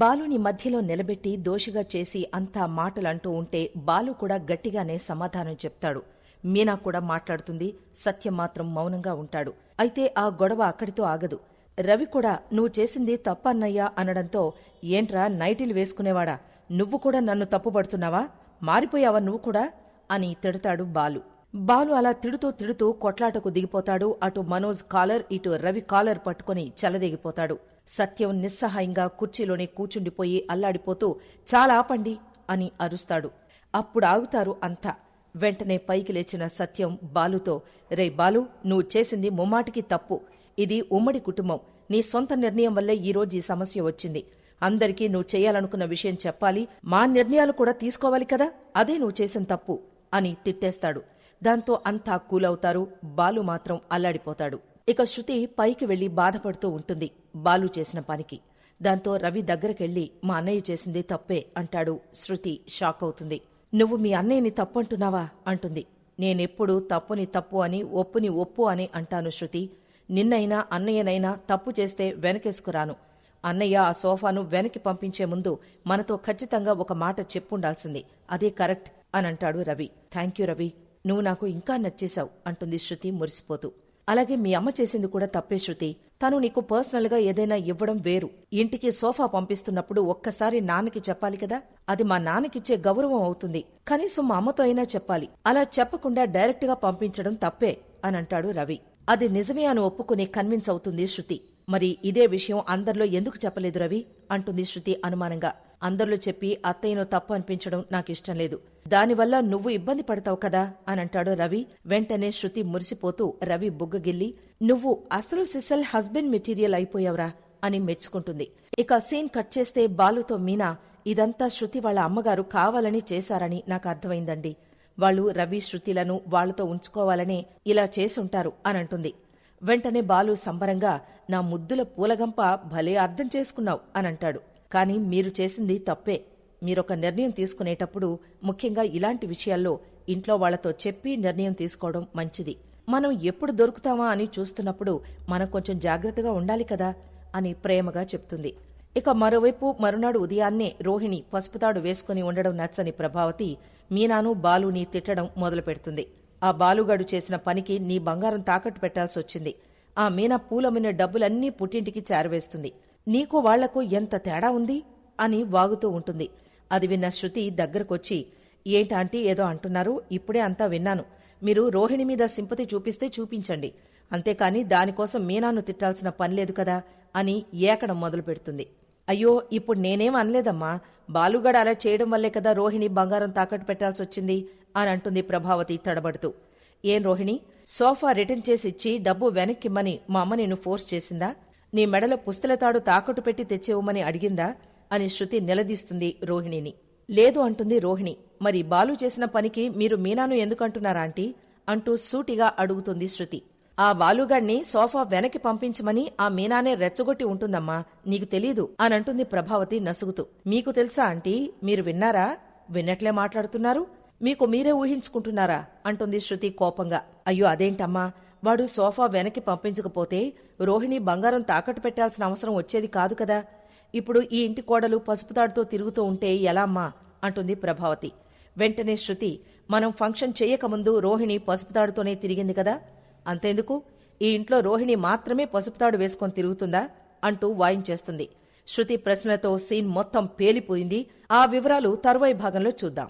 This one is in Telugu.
బాలుని మధ్యలో నిలబెట్టి దోషిగా చేసి అంతా మాటలంటూ ఉంటే బాలు కూడా గట్టిగానే సమాధానం చెప్తాడు. మీనా కూడా మాట్లాడుతుంది సత్యం మాత్రం మౌనంగా ఉంటాడు. అయితే ఆ గొడవ అక్కడితో ఆగదు. రవి కూడా నువ్వు చేసింది తప్పన్నయ్యా అనడంతో ఏంట్రా నైటీలు వేసుకునేవాడా? నువ్వు కూడా నన్ను తప్పుపడుతున్నావా? మారిపోయావా నువ్వు కూడా? అని తిడతాడు బాలు. బాలు అలా తిడుతూ తిడుతూ కొట్లాటకు దిగిపోతాడు. అటు మనోజ్ కాలర్ ఇటు రవి కాలర్ పట్టుకుని చెలదిగిపోతాడు. సత్యం నిస్సహాయంగా కుర్చీలోనే కూచుండిపోయి అల్లాడిపోతూ చాలా ఆపండి అని అరుస్తాడు. అప్పుడు ఆగుతారు అంతా. వెంటనే పైకి లేచిన సత్యం బాలుతో రే బాలు నువ్వు చేసింది ముమ్మాటికి తప్పు. ఇది ఉమ్మడి కుటుంబం. నీ సొంత నిర్ణయం వల్లే ఈరోజు ఈ సమస్య వచ్చింది. అందరికీ నువ్వు చేయాలనుకున్న విషయం చెప్పాలి. మా నిర్ణయాలు కూడా తీసుకోవాలి కదా. అదే నువ్వు చేసిన తప్పు అని తిట్టేస్తాడు. దాంతో అంతా కూలవుతారు. బాలు మాత్రం అల్లాడిపోతాడు. ఇక శృతి పైకి వెళ్ళి బాధపడుతూ ఉంటుంది. బాలు చేసిన పనికి. దాంతో రవి దగ్గరకెళ్ళి మా అన్నయ్య చేసింది తప్పే అంటాడు శృతి షాక్ అవుతుంది. నువ్వు మీ అన్నయ్యని తప్పంటున్నావా? అంటుంది. నేనెప్పుడు తప్పుని తప్పు అని ఒప్పుని ఒప్పు అని అంటాను శృతి. నిన్నైనా అన్నయ్యనైనా తప్పు చేస్తే వెనకేసుకురాను. అన్నయ్య ఆ సోఫాను వెనక్కి పంపించే ముందు మనతో ఖచ్చితంగా ఒక మాట చెప్పుండాల్సింది. అదే కరెక్ట్ అని అంటాడు రవి. Thank you Ravi. నువ్వు నాకు ఇంకా నచ్చేశావు అంటుంది శృతి మురిసిపోతూ. అలాగే మీ అమ్మ చేసింది కూడా తప్పే శృతి. తను నీకు పర్సనల్గా ఏదైనా ఇవ్వడం వేరు. ఇంటికి సోఫా పంపిస్తున్నప్పుడు ఒక్కసారి నాన్నకి చెప్పాలి కదా? అది మా నాన్నకిచ్చే గౌరవం అవుతుంది. కనీసం మా అమ్మతో అయినా చెప్పాలి. అలా చెప్పకుండా డైరెక్ట్గా పంపించడం తప్పే అని అంటాడు రవి. అది నిజమే అని ఒప్పుకుని కన్విన్స్ అవుతుంది శృతి. మరి ఇదే విషయం అందరిలో ఎందుకు చెప్పలేదు రవి? అంటుంది శృతి అనుమానంగా. అందరిలో చెప్పి అత్తయ్యను తప్పు అనిపించడం నాకిష్టం లేదు. దానివల్ల నువ్వు ఇబ్బంది పడతావు కదా? అనంటాడు రవి. వెంటనే శృతి మురిసిపోతూ రవి బుగ్గగిల్లి నువ్వు అసలు సిసల్ హస్బెండ్ మెటీరియల్ అయిపోయావురా అని మెచ్చుకుంటుంది. ఇక సీన్ కట్ చేస్తే బాలుతో మీనా ఇదంతా శృతి వాళ్ళ అమ్మగారు కావాలని చేశారని నాకు అర్థమైందండి. వాళ్ళు రవి శృతిలను వాళ్ళతో ఉంచుకోవాలనే ఇలా చేసుంటారు అనంటుంది. వెంటనే బాలు సంబరంగా నా ముద్దుల పూలగంప భలే అర్థం చేసుకున్నావు అనంటాడు. కాని మీరు చేసింది తప్పే. మీరొక నిర్ణయం తీసుకునేటప్పుడు ముఖ్యంగా ఇలాంటి విషయాల్లో ఇంట్లో వాళ్ళతో చెప్పి నిర్ణయం తీసుకోవడం మంచిది. మనం ఎప్పుడు దొరుకుతామా అని చూస్తున్నప్పుడు మనం కొంచెం జాగ్రత్తగా ఉండాలి కదా అని ప్రేమగా చెప్తుంది. ఇక మరోవైపు మరునాడు ఉదయాన్నే రోహిణి పసుపుతాడు వేసుకుని ఉండడం నచ్చని ప్రభావతి మీనాను బాలుని తిట్టడం మొదలుపెడుతుంది. ఆ బాలుగాడు చేసిన పనికి నీ బంగారం తాకట్టు పెట్టాల్సి వచ్చింది. ఆ మీనా పూలమ్మిన డబ్బులన్నీ పుట్టింటికి చేరవేస్తుంది. నీకు వాళ్ళకు ఎంత తేడా ఉంది? అని వాగుతూ ఉంటుంది. అది విన్న శృతి దగ్గరకొచ్చి ఏంటాంటీ ఏదో అంటున్నారు? ఇప్పుడే అంతా విన్నాను. మీరు రోహిణి మీద సింపతి చూపిస్తే చూపించండి. అంతేకాని దానికోసం మీనాను తిట్టాల్సిన పనిలేదు కదా అని ఏకడం మొదలు పెడుతుంది అయ్యో ఇప్పుడు నేనేం అనలేదమ్మా. బాలుగడ అలా చేయడం వల్లే కదా రోహిణి బంగారం తాకట్టు పెట్టాల్సి వచ్చింది అని అంటుంది ప్రభావతి తడబడుతూ. ఏం రోహిణి? సోఫా రిటర్న్ చేసిచ్చి డబ్బు వెనక్కిమ్మని మా అమ్మ నిన్ను ఫోర్స్ చేసిందా? నీ మెడలో పుస్తలతాడు తాకట్టు పెట్టి తెచ్చేవమని అడిగిందా? అని శృతి నిలదీస్తుంది రోహిణిని. లేదు అంటుంది రోహిణి మరి బాలు చేసిన పనికి మీరు మీనాను ఎందుకంటున్నారా ఆంటీ? అంటూ సూటిగా అడుగుతుంది శృతి. ఆ బాలుగాణ్ణి సోఫా వెనక్కి పంపించమని ఆ మీనానే రెచ్చగొట్టి ఉంటుందమ్మా నీకు తెలీదు అనంటుంది ప్రభావతి నసుగుతూ. మీకు తెలుసా ఆంటీ మీరు విన్నారా? విన్నట్లే మాట్లాడుతున్నారు. మీకు మీరే ఊహించుకుంటున్నారా? అంటుంది శృతి కోపంగా. అయ్యో అదేంటమ్మా? వాడు సోఫా వెనక్కి పంపించకపోతే రోహిణి బంగారం తాకట్టు పెట్టాల్సిన అవసరం వచ్చేది కాదు కదా. ఇప్పుడు ఈ ఇంటి కోడలు పసుపుతాడుతో తిరుగుతూ ఉంటే ఎలా అమ్మా అంటుంది ప్రభావతి. వెంటనే శృతి మనం ఫంక్షన్ చేయకముందు రోహిణి పసుపుతాడుతోనే తిరిగింది కదా? అంతెందుకు? ఈ ఇంట్లో రోహిణి మాత్రమే పసుపుతాడు వేసుకొని తిరుగుతుందా? అంటూ వాయించేస్తుంది శృతి ప్రశ్నలతో సీన్ మొత్తం పేలిపోయింది. ఆ వివరాలు తరువాయి భాగంలో చూద్దాం.